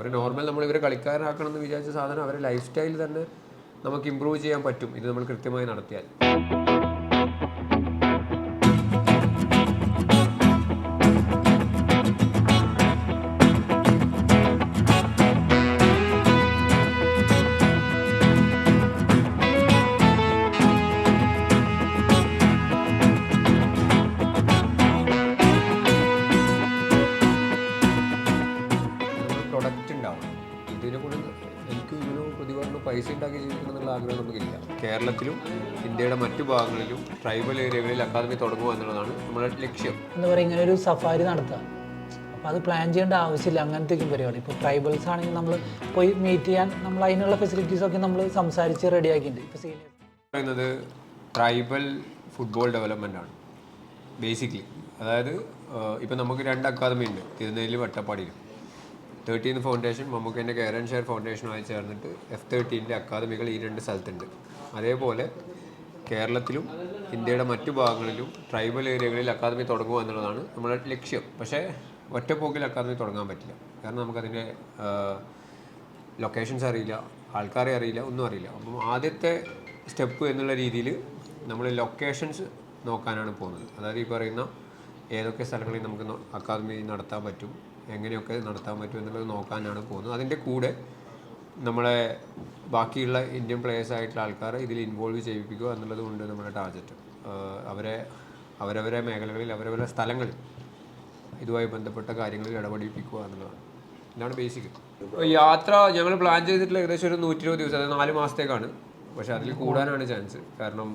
അവർ normal നമ്മൾ ഇവരെ കളിക്കാരാക്കണം എന്ന് വിചാരിച്ച സാധനം അവരെ ലൈഫ് സ്റ്റൈൽ തന്നെ നമുക്ക് ഇമ്പ്രൂവ് ചെയ്യാൻ പറ്റും. ഇത് നമ്മൾ കൃത്യമായി നടത്തിയാൽ. കേരളത്തിലും ഇന്ത്യയുടെ മറ്റു ഭാഗങ്ങളിലും ട്രൈബൽ ഏരിയകളിൽ അക്കാദമി തുടങ്ങുക എന്നുള്ളതാണ് നമ്മുടെ ലക്ഷ്യം. എന്താ പറയുക ഇങ്ങനെ ഒരു സഫാരി നടത്താം. അപ്പോൾ അത് പ്ലാൻ ചെയ്യേണ്ട ആവശ്യമില്ല. അങ്ങനത്തേക്കും പരിപാടി. ഇപ്പോൾ ട്രൈബൽസ് ആണെങ്കിൽ നമ്മൾ പോയി മീറ്റ് ചെയ്യാൻ നമ്മൾ അതിനുള്ള ഫെസിലിറ്റീസ് ഒക്കെ നമ്മൾ സംസാരിച്ച് റെഡിയാക്കിയിട്ടുണ്ട് ഇപ്പോൾ സീനിയേഴ്സ് പറയുന്നത് ട്രൈബൽ ഫുട്ബോൾ ഡെവലപ്മെന്റ് ആണ്. ബേസിക്കലി അതായത് ഇപ്പം നമുക്ക് രണ്ട് അക്കാദമി ഉണ്ട്. തിരുനെല്ലി വട്ടപ്പാടിയിലും. തേർട്ടീൻ ഫൗണ്ടേഷൻ മമ്മൂക്കേന്റെ കെയർ ആൻഡ് ഷെയർ ഫൗണ്ടേഷനുമായി ചേർന്നിട്ട് എഫ് തേർട്ടീന്റെ അക്കാദമികൾ ഈ രണ്ട് സ്ഥലത്തുണ്ട്. അതേപോലെ കേരളത്തിലും ഇന്ത്യയുടെ മറ്റു ഭാഗങ്ങളിലും ട്രൈബൽ ഏരിയകളിൽ അക്കാദമി തുടങ്ങുക എന്നുള്ളതാണ് നമ്മുടെ ലക്ഷ്യം. പക്ഷേ ഒറ്റപ്പോക്കിൽ അക്കാദമി തുടങ്ങാൻ പറ്റില്ല. കാരണം നമുക്കതിന്റെ ലൊക്കേഷൻസ് അറിയില്ല ആൾക്കാരെ അറിയില്ല ഒന്നും അറിയില്ല. അപ്പം ആദ്യത്തെ സ്റ്റെപ്പ് എന്നുള്ള രീതിയിൽ നമ്മൾ ലൊക്കേഷൻസ് നോക്കാനാണ് പോകുന്നത്. അതായത് ഈ പറയുന്ന ഏതൊക്കെ സ്ഥലങ്ങളിൽ നമുക്ക് അക്കാദമി നടത്താൻ പറ്റും എങ്ങനെയൊക്കെ നടത്താൻ പറ്റും എന്നുള്ളത് നോക്കാനാണ് പോകുന്നത്. അതിന്റെ കൂടെ നമ്മളെ ബാക്കിയുള്ള ഇന്ത്യൻ പ്ലേയേഴ്സ് ആയിട്ടുള്ള ആൾക്കാരെ ഇതിൽ ഇൻവോൾവ് ചെയ്യിപ്പിക്കുക എന്നുള്ളത് കൊണ്ട് നമ്മുടെ ടാർഗറ്റ് അവരെ അവരവരെ മേഖലകളിൽ അവരവരെ സ്ഥലങ്ങളിൽ ഇതുമായി ബന്ധപ്പെട്ട കാര്യങ്ങളിൽ ഇടപെടിപ്പിക്കുക എന്നുള്ളതാണ്. ഇതാണ് ബേസിക് യാത്ര ഞങ്ങൾ പ്ലാൻ ചെയ്തിട്ടുള്ള ഏകദേശം ഒരു നൂറ്റി ഇരുപത് ദിവസം അതായത് നാല് മാസത്തേക്കാണ്. പക്ഷെ അതിൽ കൂടാനാണ് ചാൻസ് കാരണം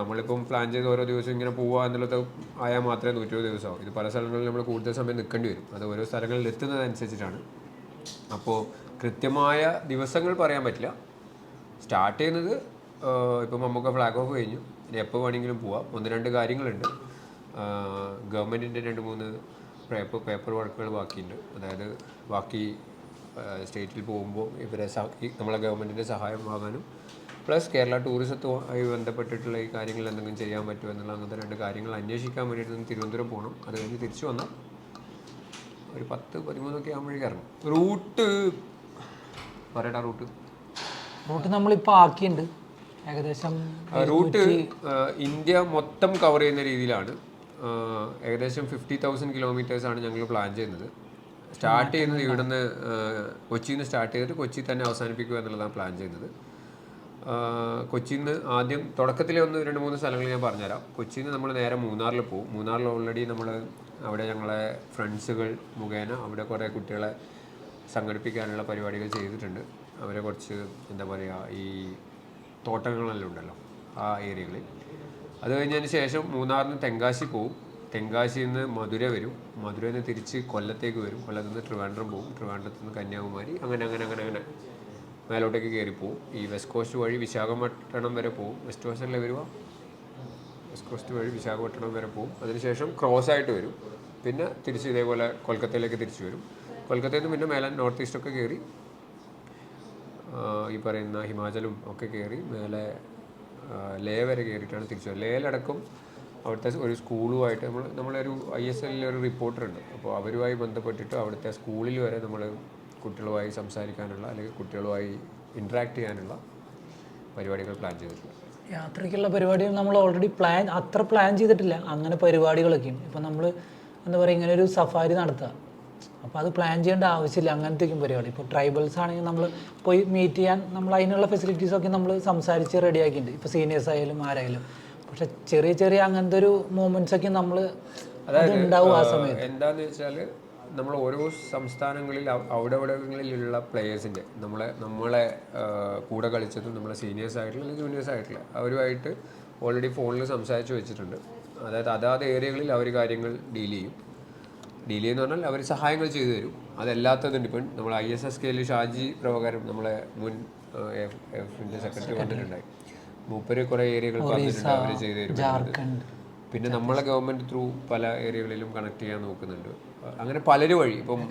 നമ്മളിപ്പം പ്ലാൻ ചെയ്ത് ഓരോ ദിവസം ഇങ്ങനെ പോവുക എന്നുള്ളത് ആയാൽ മാത്രമേ നൂറ്റി ഇരുപത് ദിവസമാവും ഇത് പല സ്ഥലങ്ങളിൽ നമ്മൾ കൂടുതൽ സമയം നിൽക്കേണ്ടി വരും. അത് ഓരോ സ്ഥലങ്ങളിൽ എത്തുന്നതനുസരിച്ചിട്ടാണ്. അപ്പോൾ കൃത്യമായ ദിവസങ്ങൾ പറയാൻ പറ്റില്ല. സ്റ്റാർട്ട് ചെയ്യുന്നത് ഇപ്പം നമുക്ക് ഫ്ലാഗ് ഓഫ് കഴിഞ്ഞു. ഇനി എപ്പോൾ വേണമെങ്കിലും പോവാം. ഒന്ന് രണ്ട് കാര്യങ്ങളുണ്ട്. ഗവൺമെന്റിന്റെ രണ്ട് മൂന്ന് പേപ്പർ പേപ്പർ വർക്കുകൾ ബാക്കിയുണ്ട്. അതായത് ബാക്കി സ്റ്റേറ്റിൽ പോകുമ്പോൾ ഇവരെ നമ്മളെ ഗവൺമെന്റിന്റെ സഹായം വാങ്ങാനും പ്ലസ് കേരള ടൂറിസത്തുമായി ബന്ധപ്പെട്ടിട്ടുള്ള ഈ കാര്യങ്ങൾ എന്തെങ്കിലും ചെയ്യാൻ പറ്റുമോ എന്നുള്ള അങ്ങനത്തെ രണ്ട് കാര്യങ്ങൾ അന്വേഷിക്കാൻ വേണ്ടിയിട്ട് നിന്ന് തിരുവനന്തപുരം പോകണം അത് കഴിഞ്ഞ് തിരിച്ചു വന്നാൽ ഒരു പത്ത് പതിമൂന്നൊക്കെ ആകുമ്പോഴേക്കും ഇറങ്ങും. റൂട്ട് പറയടാ റൂട്ട്. റൂട്ട് നമ്മളിപ്പോൾ ആക്കിയിട്ടുണ്ട് ഏകദേശം റൂട്ട് ഇന്ത്യ മൊത്തം കവർ ചെയ്യുന്ന രീതിയിലാണ്. ഏകദേശം ഫിഫ്റ്റി തൗസൻഡ് കിലോമീറ്റേഴ്സ് ആണ് ഞങ്ങൾ പ്ലാൻ ചെയ്യുന്നത്. സ്റ്റാർട്ട് ചെയ്യുന്നത് ഇവിടുന്ന് നിന്ന് കൊച്ചിയിൽ നിന്ന് സ്റ്റാർട്ട് ചെയ്തിട്ട് കൊച്ചി തന്നെ അവസാനിപ്പിക്കുക എന്നുള്ളതാണ് പ്ലാൻ ചെയ്യുന്നത്. കൊച്ചിയിൽ നിന്ന് ആദ്യം തുടക്കത്തിലെ ഒന്ന് രണ്ട് മൂന്ന് സ്ഥലങ്ങൾ ഞാൻ പറഞ്ഞുതരാം. കൊച്ചിയിൽ നിന്ന് നമ്മൾ നേരെ മൂന്നാറിൽ പോകും മൂന്നാറിൽ ഓൾറെഡി നമ്മൾ അവിടെ ഞങ്ങളെ ഫ്രണ്ട്സുകൾ മുഖേന അവിടെ കുറേ കുട്ടികളെ സംഘടിപ്പിക്കാനുള്ള പരിപാടികൾ ചെയ്തിട്ടുണ്ട്. അവരെ കുറച്ച് എന്താ പറയുക ഈ തോട്ടങ്ങളെല്ലാം ഉണ്ടല്ലോ ആ ഏരിയകളിൽ. അത് കഴിഞ്ഞതിന് ശേഷം മൂന്നാറിൽ നിന്ന് തെങ്കാശി പോവും. തെങ്കാശിയിൽ നിന്ന് മധുര വരും. മധുരയിൽ നിന്ന് തിരിച്ച് കൊല്ലത്തേക്ക് വരും. കൊല്ലത്ത് നിന്ന് ട്രിവാൻഡ്രം പോകും ട്രിവാൻഡ്രത്ത് നിന്ന് കന്യാകുമാരി അങ്ങനെ അങ്ങനെ അങ്ങനെ അങ്ങനെ മേലോട്ടേക്ക് കയറി പോവും. ഈ വെസ്റ്റ് കോസ്റ്റ് വഴി വിശാഖപട്ടണം വരെ പോവും. വെസ്റ്റ് കോസ്റ്റല്ലേ വരുക വെസ്റ്റ് കോസ്റ്റ് വഴി വിശാഖപട്ടണം വരെ പോവും. അതിനുശേഷം ക്രോസ് ആയിട്ട് വരും. പിന്നെ തിരിച്ച് ഇതേപോലെ കൊൽക്കത്തയിലേക്ക് തിരിച്ചു വരും. കൊൽക്കത്തയിൽ നിന്ന് പിന്നെ മേലെ നോർത്ത് ഈസ്റ്റൊക്കെ കയറി ഈ പറയുന്ന ഹിമാചലും ഒക്കെ കയറി മേലെ ലേ വരെ കയറിയിട്ടാണ് തിരിച്ചു ലേയിലടക്കം അവിടുത്തെ ഒരു സ്കൂളുമായിട്ട് നമ്മൾ നമ്മളൊരു ഐ എസ് എല്ലിൽ ഒരു റിപ്പോർട്ടറുണ്ട്. അപ്പോൾ അവരുമായി ബന്ധപ്പെട്ടിട്ട് അവിടുത്തെ സ്കൂളിൽ വരെ നമ്മൾ കുട്ടികളുമായി സംസാരിക്കാനുള്ള അല്ലെങ്കിൽ കുട്ടികളുമായി ഇൻട്രാക്ട് ചെയ്യാനുള്ള പരിപാടികൾ പ്ലാൻ ചെയ്തിട്ടുണ്ട്. യാത്രയ്ക്കുള്ള പരിപാടികൾ നമ്മൾ ഓൾറെഡി പ്ലാൻ അത്ര പ്ലാൻ ചെയ്തിട്ടില്ല. അങ്ങനെ പരിപാടികളൊക്കെയാണ് ഇപ്പം നമ്മൾ എന്താ പറയുക ഇങ്ങനെ ഒരു സഫാരി നടത്തുക. അപ്പോൾ അത് പ്ലാൻ ചെയ്യേണ്ട ആവശ്യമില്ല. അങ്ങനത്തേക്കും പരിപാടി. ഇപ്പോൾ ട്രൈബൽസ് ആണെങ്കിൽ നമ്മൾ പോയി മീറ്റ് ചെയ്യാൻ നമ്മൾ അതിനുള്ള ഫെസിലിറ്റീസ് ഒക്കെ നമ്മൾ സംസാരിച്ച് റെഡിയാക്കിയിട്ടുണ്ട് ഇപ്പോൾ സീനിയേഴ്സ് ആയാലും ആരായാലും. പക്ഷെ ചെറിയ ചെറിയ അങ്ങനത്തെ ഒരു മൂമെന്റ്സ് ഒക്കെ നമ്മൾ ഉണ്ടാവും ആ സമയത്ത്. എന്താന്ന് വെച്ചാൽ നമ്മൾ ഓരോ സംസ്ഥാനങ്ങളിൽ അവ- അവിടെ അവിടെങ്ങളിലുള്ള പ്ലേയേഴ്സിന്റെ നമ്മളെ നമ്മളെ കൂടെ കളിച്ചതും നമ്മളെ സീനിയേഴ്സ് ആയിട്ടുള്ള അല്ലെങ്കിൽ ജൂനിയേഴ്സ് ആയിട്ടുള്ള അവരുമായിട്ട് ഓൾറെഡി ഫോണിൽ സംസാരിച്ച് വെച്ചിട്ടുണ്ട്. അതായത് അതാത് ഏരിയകളിൽ അവർ കാര്യങ്ങൾ ഡീൽ ചെയ്യും. ഡീൽ എന്ന് പറഞ്ഞാൽ അവർ സഹായങ്ങൾ ചെയ്തു തരും. അതല്ലാത്തതുണ്ട് ഇപ്പം നമ്മൾ ഐ എസ് എസ് കെയിൽ ഷാജി പ്രകാരം നമ്മളെ മുൻ എഫ് എഫിന്റെ സെക്രട്ടറി വന്നിട്ടുണ്ടായി. മൂപ്പര് കുറേ ഏരിയകൾ പറഞ്ഞിട്ടുണ്ട് അവർ ചെയ്തു തരും പിന്നെ നമ്മളെ ഗവൺമെന്റ് ത്രൂ പല ഏരിയകളിലും കണക്ട് ചെയ്യാൻ നോക്കുന്നുണ്ട്. അങ്ങനെ പലര് വഴി. ഇപ്പം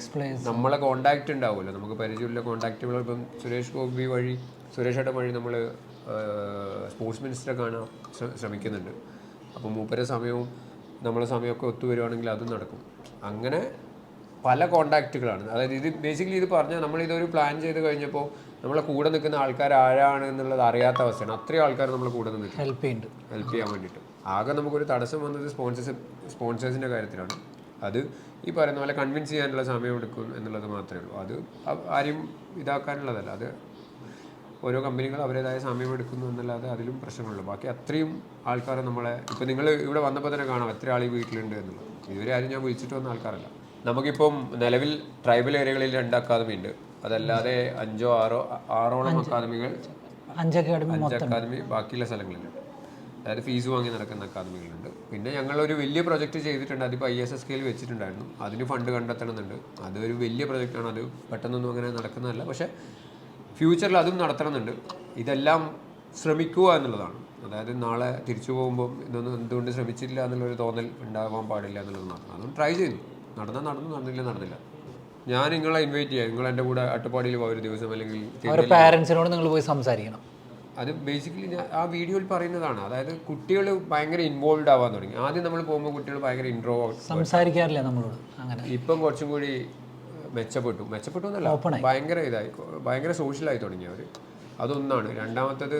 നമ്മളെ കോണ്ടാക്ട് ഉണ്ടാവുമല്ലോ. നമുക്ക് പരിചയമുള്ള കോണ്ടാക്റ്റുകൾ ഇപ്പം സുരേഷ് ഗോപി വഴി സുരേഷ് ഏട്ടൻ വഴി നമ്മൾ സ്പോർട്സ് മിനിസ്റ്ററെ കാണാൻ ശ്രമിക്കുന്നുണ്ട്. അപ്പം മൂപ്പര സമയവും നമ്മളെ സമയമൊക്കെ ഒത്തുവരുവാണെങ്കിൽ അതും നടക്കും. അങ്ങനെ പല കോണ്ടാക്റ്റുകളാണ്. അതായത് ഇത് ബേസിക്കലി ഇത് പറഞ്ഞാൽ നമ്മളിതൊരു പ്ലാൻ ചെയ്ത് കഴിഞ്ഞപ്പോൾ നമ്മളെ കൂടെ നിൽക്കുന്ന ആൾക്കാർ ആരാണ് എന്നുള്ളത് അറിയാത്ത അവസ്ഥയാണ്. അത്രയും ആൾക്കാർ നമ്മളെ കൂടെ നിൽക്കും. ഹെൽപ്പ് ചെയ്യുന്നുണ്ട്. ഹെൽപ്പ് ചെയ്യാൻ വേണ്ടിയിട്ട്. ആകെ നമുക്കൊരു തടസ്സം വന്നത് സ്പോൺസേഴ്സ് സ്പോൺസേഴ്സിന്റെ കാര്യത്തിലാണ്. അത് ഈ പറയുന്ന പോലെ കൺവിൻസ് ചെയ്യാനുള്ള സമയം എടുക്കും എന്നുള്ളത് മാത്രമേ ഉള്ളൂ. അത് ആരെയും ഇതാക്കാനുള്ളതല്ല. അത് ഓരോ കമ്പനികൾ അവരുടേതായ സമയം എടുക്കുന്നു എന്നല്ലാതെ അതിലും പ്രശ്നങ്ങളുള്ളൂ ബാക്കി അത്രയും ആൾക്കാരെ നമ്മളെ ഇപ്പോൾ നിങ്ങൾ ഇവിടെ വന്നപ്പോൾ തന്നെ കാണാം എത്ര ആൾ ഈ വീട്ടിലുണ്ട് എന്നുള്ളത്. ഇതുവരെ ആരും ഞാൻ വിളിച്ചിട്ട് വന്ന ആൾക്കാരല്ല. നമുക്കിപ്പം നിലവിൽ ട്രൈബൽ ഏരിയകളിൽ രണ്ട് അക്കാദമി ഉണ്ട് അതല്ലാതെ അഞ്ചോ ആറോ ആറോളം അക്കാദമികൾ അഞ്ച് അക്കാദമി ബാക്കിയുള്ള സ്ഥലങ്ങളിലുണ്ട് അതായത് ഫീസ് വാങ്ങി നടക്കുന്ന അക്കാദമികളുണ്ട്. പിന്നെ ഞങ്ങൾ ഒരു വലിയ പ്രൊജക്റ്റ് ചെയ്തിട്ടുണ്ട്. അതിപ്പോൾ ഐ എസ് എസ് കെയിൽ വെച്ചിട്ടുണ്ടായിരുന്നു. അതിന് ഫണ്ട് കണ്ടെത്തണമെന്നുണ്ട്. അതൊരു വലിയ പ്രൊജക്റ്റാണ്. അത് പെട്ടെന്നൊന്നും അങ്ങനെ നടക്കുന്നതല്ല. പക്ഷേ ഫ്യൂച്ചറിൽ അതും നടത്തണമെന്നുണ്ട്. ഇതെല്ലാം ശ്രമിക്കുക എന്നുള്ളതാണ്. അതായത് നാളെ തിരിച്ചു പോകുമ്പോൾ ഇതൊന്നും എന്തുകൊണ്ട് ശ്രമിച്ചില്ല എന്നുള്ളൊരു തോന്നൽ ഉണ്ടാകാൻ പാടില്ല എന്നുള്ളത് മാത്രം. അതും ട്രൈ ചെയ്തു നടന്നാൽ നടന്നു നടന്നില്ല നടന്നില്ല. ഞാൻ നിങ്ങളെ ഇൻവൈറ്റ് ചെയ്യാം. നിങ്ങൾ എന്റെ കൂടെ അട്ടപ്പാടിയിൽ പോയ ഒരു ദിവസം അല്ലെങ്കിൽ പാരൻസിനോട് നിങ്ങൾ പോയി സംസാരിക്കണം. അത് ബേസിക്കലി ഞാൻ ആ വീഡിയോയിൽ പറയുന്നതാണ്. അതായത് കുട്ടികൾ ഭയങ്കര ഇൻവോൾവ് ആവാൻ തുടങ്ങി. ആദ്യം നമ്മൾ പോകുമ്പോൾ കുട്ടികൾ ഭയങ്കര ഇൻട്രോ സംസാരിക്കാറില്ല നമ്മളോട്. അങ്ങനെ. ഇപ്പം കുറച്ചും കൂടി മെച്ചപ്പെട്ടു. മെച്ചപ്പെട്ടു എന്നല്ല ഭയങ്കര ഇതായി. ഭയങ്കര സോഷ്യലായി തുടങ്ങി അവർ അതൊന്നാണ്. രണ്ടാമത്തത്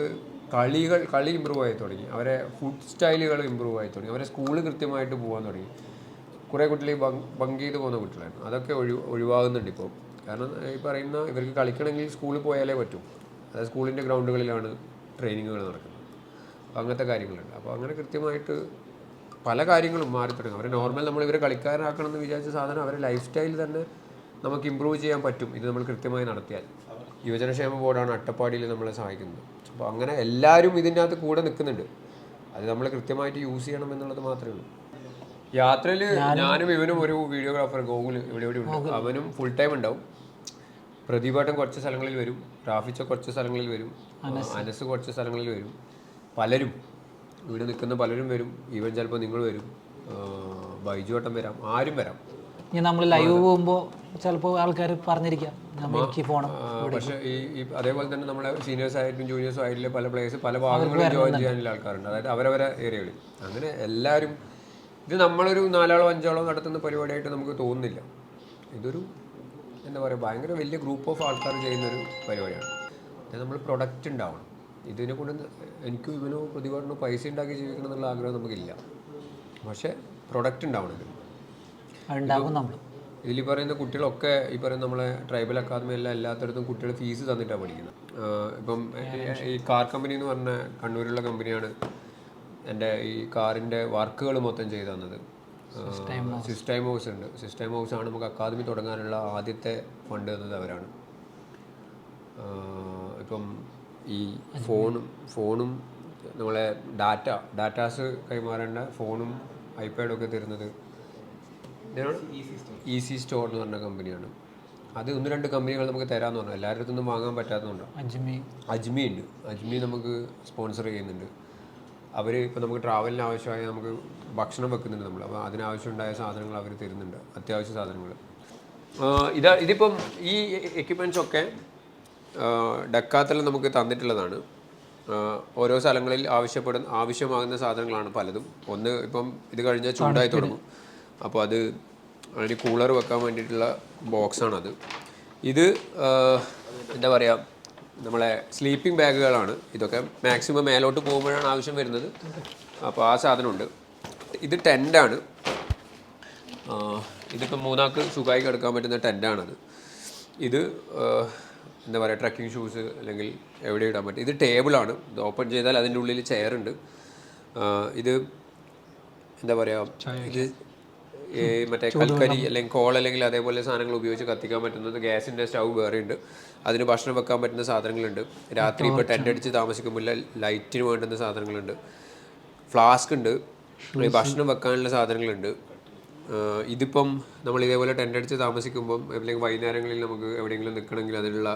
കളികൾ കളി ഇമ്പ്രൂവ് ആയി തുടങ്ങി. അവരെ ഫുഡ് സ്റ്റൈലുകൾ ഇമ്പ്രൂവ് ആയി തുടങ്ങി. അവരെ സ്കൂളിൽ കൃത്യമായിട്ട് പോകാൻ തുടങ്ങി. കുറേ കുട്ടികൾ ബങ്ക് ചെയ്ത് പോകുന്ന കുട്ടികളായിരുന്നു. അതൊക്കെ ഒഴി ഒഴിവാകുന്നുണ്ട് ഇപ്പോൾ കാരണം ഈ പറയുന്ന ഇവർക്ക് കളിക്കണമെങ്കിൽ സ്കൂളിൽ പോയാലേ പറ്റൂ. അതായത് സ്കൂളിന്റെ ഗ്രൗണ്ടുകളിലാണ് ട്രെയിനിങ്ങുകൾ നടക്കുന്നത്. അപ്പോൾ അങ്ങനത്തെ കാര്യങ്ങളുണ്ട്. അപ്പോൾ അങ്ങനെ കൃത്യമായിട്ട് പല കാര്യങ്ങളും മാറി തുടങ്ങും അവരെ നോർമൽ നമ്മൾ ഇവരെ കളിക്കാരാക്കണം എന്ന് വിചാരിച്ച സാധനം അവരെ ലൈഫ് സ്റ്റൈൽ തന്നെ നമുക്ക് ഇമ്പ്രൂവ് ചെയ്യാൻ പറ്റും. ഇത് നമ്മൾ കൃത്യമായി നടത്തിയാൽ. യുവജനക്ഷേമ ബോർഡാണ് അട്ടപ്പാടിയിൽ നമ്മളെ സഹായിക്കുന്നത്. അപ്പോൾ അങ്ങനെ എല്ലാവരും ഇതിന്റെ അകത്ത് കൂടെ നിൽക്കുന്നുണ്ട്. അത് നമ്മൾ കൃത്യമായിട്ട് യൂസ് ചെയ്യണം എന്നുള്ളത് മാത്രമേ ഉള്ളൂ. യാത്രയിൽ ഞാനും ഇവനും ഒരു വീഡിയോഗ്രാഫർ ഗോകുൽ ഇവിടെ ഇവിടെ ഉണ്ട്. അവനും ഫുൾ ടൈം ഉണ്ടാവും. പ്രതിഭാട്ടം കുറച്ച് സ്ഥലങ്ങളിൽ വരും. റാഫിച്ച കുറച്ച് സ്ഥലങ്ങളിൽ വരും. അനസ്. കുറച്ച് സ്ഥലങ്ങളിൽ വരും. പലരും. ഇവിടെ നിൽക്കുന്ന പലരും വരും. ഇവൻ ചിലപ്പോൾ നിങ്ങൾ വരും. ബൈജുവട്ടം വരാം. ആരും വരാം. ഇനി നമ്മൾ ലൈവ് പോകുമ്പോൾ ചിലപ്പോൾ ആൾക്കാർ പറഞ്ഞിരിക്കാം. എനിക്ക് പോകണം പക്ഷേ ഈ അതേപോലെ തന്നെ നമ്മുടെ സീനിയേഴ്സ് ആയിട്ടും ജൂനിയേഴ്സും ആയിട്ടുള്ള പല പ്ലേയേഴ്സ് പല ഭാഗങ്ങളിൽ ജോയിൻ ചെയ്യാനുള്ള ആൾക്കാരുണ്ട്. അതായത് അവരവരെ ഏരിയകളിൽ അങ്ങനെ എല്ലാവരും ഇത് നമ്മളൊരു നാലാളോ അഞ്ചാളോ നടത്തുന്ന പരിപാടിയായിട്ട് നമുക്ക് തോന്നുന്നില്ല. ഇതൊരു എന്താ പറയുക ഭയങ്കര വലിയ ഗ്രൂപ്പ് ഓഫ് ആൾക്കാർ ചെയ്യുന്നൊരു പരിപാടിയാണ്. നമ്മൾ പ്രൊഡക്റ്റ് ഉണ്ടാവണം. ഇതിനെ കൊണ്ട് എനിക്കും ഇവനോ പ്രതിപാടിനോ പൈസ ഉണ്ടാക്കി ജീവിക്കണം എന്നുള്ള ആഗ്രഹം നമുക്കില്ല. പക്ഷേ പ്രൊഡക്റ്റ് ഉണ്ടാവണം അതുണ്ടാകും നമ്മൾ ഇതിൽ പറയുന്ന കുട്ടികളൊക്കെ ഈ പറയുന്ന നമ്മളെ ട്രൈബൽ അക്കാദമി എല്ലാം എല്ലാത്തടത്തും കുട്ടികൾ ഫീസ് തന്നിട്ടാണ് പഠിക്കുന്നത് ഇപ്പം ഈ കാർ കമ്പനി എന്ന് പറഞ്ഞ കണ്ണൂരിലുള്ള കമ്പനിയാണ് എന്റെ ഈ കാറിന്റെ വർക്കുകൾ മൊത്തം ചെയ്തു തന്നത്. സിസ്റ്റൈം ഹൗസ് ഉണ്ട്. സിസ്റ്റൈം ഹൗസ് ആണ് നമുക്ക് അക്കാദമി തുടങ്ങാനുള്ള ആദ്യത്തെ ഫണ്ട് തന്നത് അവരാണ്. ഇപ്പം ഈ ഫോണും ഫോണും നമ്മളെ ഡാറ്റ ഡാറ്റാസ് കൈമാറേണ്ട ഫോണും ഐപാഡും ഒക്കെ തരുന്നത് ഈസി സ്റ്റോർ എന്ന് പറഞ്ഞ കമ്പനിയാണ് അത് ഒന്ന് രണ്ട് കമ്പനികൾ നമുക്ക് തരാമെന്ന് പറഞ്ഞു. എല്ലാവരുടെ അടുത്തൊന്നും വാങ്ങാൻ പറ്റാത്തതുകൊണ്ട് അജ്മി. അജ്മി ഉണ്ട്. അജ്മി നമുക്ക് സ്പോൺസർ ചെയ്യുന്നുണ്ട്. അവർ ഇപ്പോൾ നമുക്ക് ട്രാവലിന് ആവശ്യമായ നമുക്ക് ഭക്ഷണം വെക്കുന്നുണ്ട് നമ്മൾ അപ്പോൾ അതിനാവശ്യമുണ്ടായ സാധനങ്ങൾ അവർ തരുന്നുണ്ട്. അത്യാവശ്യ സാധനങ്ങൾ. ഇതാ ഇതിപ്പം ഈ എക്യുപ്മെന്റ്സ് ഒക്കെ ഡക്കാത്തിൽ നമുക്ക് തന്നിട്ടുള്ളതാണ്. ഓരോ സ്ഥലങ്ങളിൽ ആവശ്യപ്പെടുന്ന ആവശ്യമാകുന്ന സാധനങ്ങളാണ് പലതും. ഒന്ന് ഇപ്പം ഇത് കഴിഞ്ഞാൽ ചൂടായി തുടങ്ങും. അപ്പോൾ അത് അതിന് കൂളർ വെക്കാൻ വേണ്ടിയിട്ടുള്ള ബോക്സാണത് ഇത് എന്താ പറയുക നമ്മളെ സ്ലീപ്പിംഗ് ബാഗുകളാണ് ഇതൊക്കെ മാക്സിമം മേലോട്ട് പോകുമ്പോഴാണ് ആവശ്യം വരുന്നത്. അപ്പോൾ ആ സാധനമുണ്ട്. ഇത് ടെന്റാണ് ഇതിപ്പോൾ മൂന്നാൾക്ക് സുഖമായി കിടക്കാൻ പറ്റുന്ന ടെന്റാണത് ഇത് എന്താ പറയുക ട്രക്കിംഗ് ഷൂസ് അല്ലെങ്കിൽ എവിടെ ഇടാൻ പറ്റും. ഇത് ടേബിളാണ് ഇത് ഓപ്പൺ ചെയ്താൽ അതിന്റെ ഉള്ളിൽ ചെയറുണ്ട് ഇത് എന്താ പറയുക ഇത് മറ്റേ കൽക്കരി അല്ലെങ്കിൽ കോൾ അല്ലെങ്കിൽ അതേപോലെ സാധനങ്ങൾ ഉപയോഗിച്ച് കത്തിക്കാൻ പറ്റുന്നത് ഗ്യാസിന്റെ സ്റ്റൗ വേറെ ഉണ്ട് അതിന് ഭക്ഷണം വെക്കാൻ പറ്റുന്ന സാധനങ്ങളുണ്ട്. രാത്രി ഇപ്പോൾ ടെന്റ് അടിച്ച് താമസിക്കുമ്പോൾ ലൈറ്റിന് വേണ്ടുന്ന സാധനങ്ങളുണ്ട്. ഫ്ലാസ്ക് ഉണ്ട്. ഭക്ഷണം വെക്കാനുള്ള സാധനങ്ങളുണ്ട്. ഇതിപ്പം നമ്മൾ ഇതേപോലെ ടെന്റ് അടിച്ച് താമസിക്കുമ്പം അല്ലെങ്കിൽ വൈകുന്നേരങ്ങളിൽ നമുക്ക് എവിടെയെങ്കിലും നിൽക്കണമെങ്കിൽ അതിനുള്ള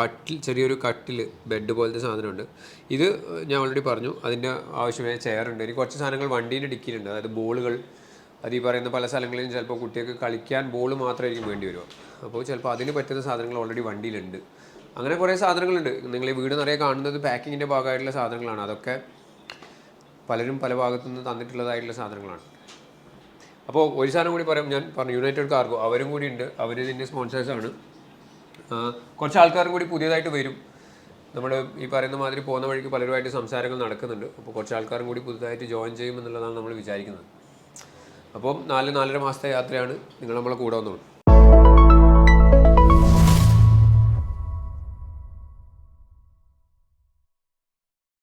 കട്ടിൽ ചെറിയൊരു കട്ടിൽ ബെഡ് പോലത്തെ സാധനമുണ്ട്. ഇത് ഞാൻ ഓൾറെഡി പറഞ്ഞു. അതിന്റെ ആവശ്യമായ ചെയറുണ്ട് ഇനി കുറച്ച് സാധനങ്ങൾ വണ്ടീന്റെ ഡിക്കിയിലുണ്ട്. അതായത് ബോളുകൾ അത് ഈ പറയുന്ന പല സ്ഥലങ്ങളിലും ചിലപ്പോൾ കുട്ടികൾക്ക് കളിക്കാൻ ബോൾ മാത്രമായിരിക്കും വേണ്ടി വരിക. അപ്പോൾ ചിലപ്പോൾ അതിന് പറ്റുന്ന സാധനങ്ങൾ ഓൾറെഡി വണ്ടിയിലുണ്ട്. അങ്ങനെ കുറേ സാധനങ്ങളുണ്ട്. നിങ്ങൾ ഈ വീട് നിറയെ കാണുന്നത് പാക്കിങ്ങിന്റെ ഭാഗമായിട്ടുള്ള സാധനങ്ങളാണ്. അതൊക്കെ പലരും പല ഭാഗത്തുനിന്ന് തന്നിട്ടുള്ളതായിട്ടുള്ള സാധനങ്ങളാണ്. അപ്പോൾ ഒരു സാധനം കൂടി പറയാം. ഞാൻ പറഞ്ഞു യുണൈറ്റഡ് കാർഗോ അവരും കൂടി ഉണ്ട്. അവർ ഇതിന്റെ സ്പോൺസേഴ്സാണ് കുറച്ച് ആൾക്കാരും കൂടി പുതിയതായിട്ട് വരും. നമ്മൾ ഈ പറയുന്ന മാതിരി പോകുന്ന വഴിക്ക് പലരുമായിട്ട് സംസാരങ്ങൾ നടക്കുന്നുണ്ട്. അപ്പോൾ കുറച്ച് ആൾക്കാരും കൂടി പുതുതായിട്ട് ജോയിൻ ചെയ്യുമെന്നുള്ളതാണ് നമ്മൾ വിചാരിക്കുന്നത്. അപ്പം നാല് നാലര മാസത്തെ യാത്രയാണ് നിങ്ങൾ നമ്മളെ കൂടെ വന്നോളൂ